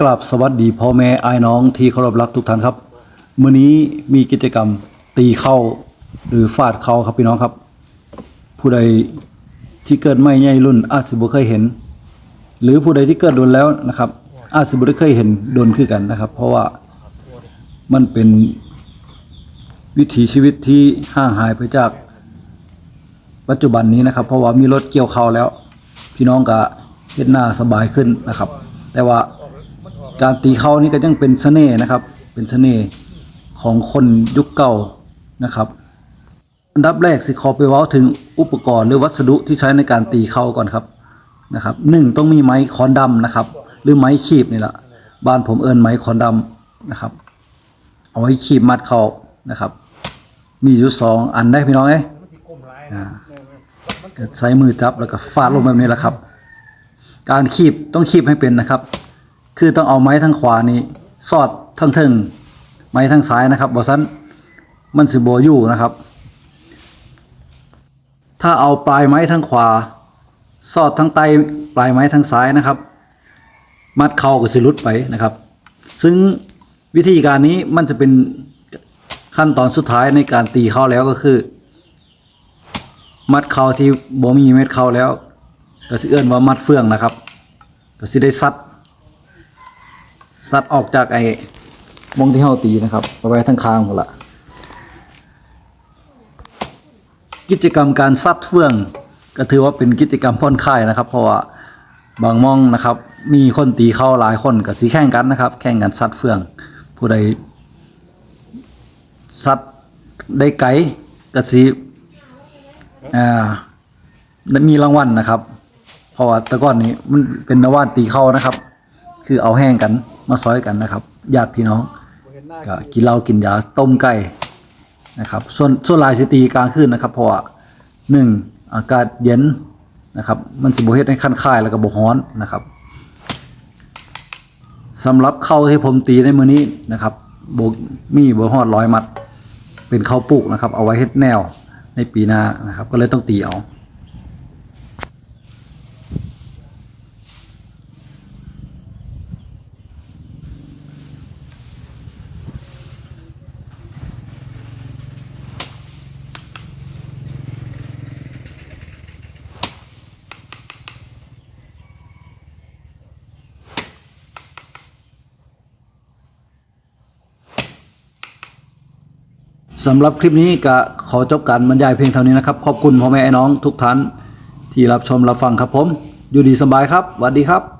กราบสวัสดีพ่อแม่ไอ้ายน้องที่เคารพรักทุกท่านครับมื้อนี้มีกิจกรรมตีเข้าหรือฟาดเข้าครับพี่น้องครับ ผู้ใดที่เกิดไม่ใหญ่รุ่นอาจสิบ่เคยเห็น หรือผู้ใดที่เกิดโดนแล้วนะครับ อาจสิบ่ได้เคยเห็นโดนคือกันนะครับ เพราะว่ามันเป็นวิถีชีวิตที่ห่างหายไปจากปัจจุบันนี้นะครับ เพราะว่ามีรถเกี่ยวเข้าแล้ว พี่น้องก็เฮ็ดหน้าสบายขึ้นนะครับ แต่ว่า การตีเข้านี่ก็ยังเป็นเสน่ห์นะครับ เป็นเสน่ห์ของคนยุคเก่านะครับ อันดับแรกสิขอไปว้าถึงอุปกรณ์หรือวัสดุที่ใช้ในการตีเข้าก่อนครับนะครับหนึ่งต้องมีไม้คอนดำนะครับ หรือไม้ขีบนี่แหละบ้านผมเอิ้นไม้คอนดำนะครับ เอาไว้ขีบมัดเข้านะครับ มีอยู่สองอันได้พี่น้องเอ้ใช้มือจับแล้วก็ฟาดลงแบบนี้แหละครับ การคีบต้องคีบให้เป็นนะครับ คือต้องเอาไม้ทางขวานี้สอดทั้งเทิงไม้ทางซ้ายนะครับบ่ซั้นมันสิบ่อยู่นะครับ ถ้าเอาปลายไม้ทางขวา สอดทั้งไตปลายไม้ทางซ้ายนะครับ มัดเข่าก็สิลุดไปนะครับ ซึ่งวิธีการนี้มันจะเป็นขั้นตอนสุดท้ายในการตีเข้าแล้วก็คือ มัดเข่าที่บ่มีเม็ดเข่าแล้วก็สิเอื้อนว่ามัดเฟืองนะครับก็สิได้ซัด ซัดออกจากไอ้วงที่เฮาตีนะครับเอาไว้ทั้งคางหมดละกิจกรรมการซัดเฟื่อง ก็ถือว่าเป็นกิจกรรมผ่อนคลายนะครับ เพราะว่าบางมองนะครับ มีคนตีเข้าหลายคนก็สิแข่งกันนะครับ แข่งกันซัดเฟื่อง ผู้ใดซัดได้ไกลก็สิอ่าได้มีรางวัลนะครับ เพราะว่าแต่ก่อนนี้มันเป็นนวานตีเข้านะครับ คือเอาแห้งกัน มาซอยกันนะครับญาติพี่น้องก็กินเหล้ากินยาต้มไก่นะครับส่วนส่วนหลายสิตีกลางคืนนะครับเพราะว่าหนึ่งอากาศเย็นนะครับ มันสิบ่เฮ็ดให้คันคายแล้วก็บ่ร้อนนะครับสำหรับเข้าที่ผมตีในมื้อนี้นะครับบ่มีบ่ฮอดร้อยมัด เป็นข้าวปลูกนะครับ เอาไว้เฮ็ดแนวในปีหน้านะครับ ก็เลยต้องตีเอา สำหรับคลิปนี้ก็ขอจบการบรรยายเพียงเท่านี้นะครับ ขอบคุณพ่อแม่ไอ้น้องทุกท่านที่รับชมรับฟังครับผม อยู่ดีสบายครับสวัสดีครับ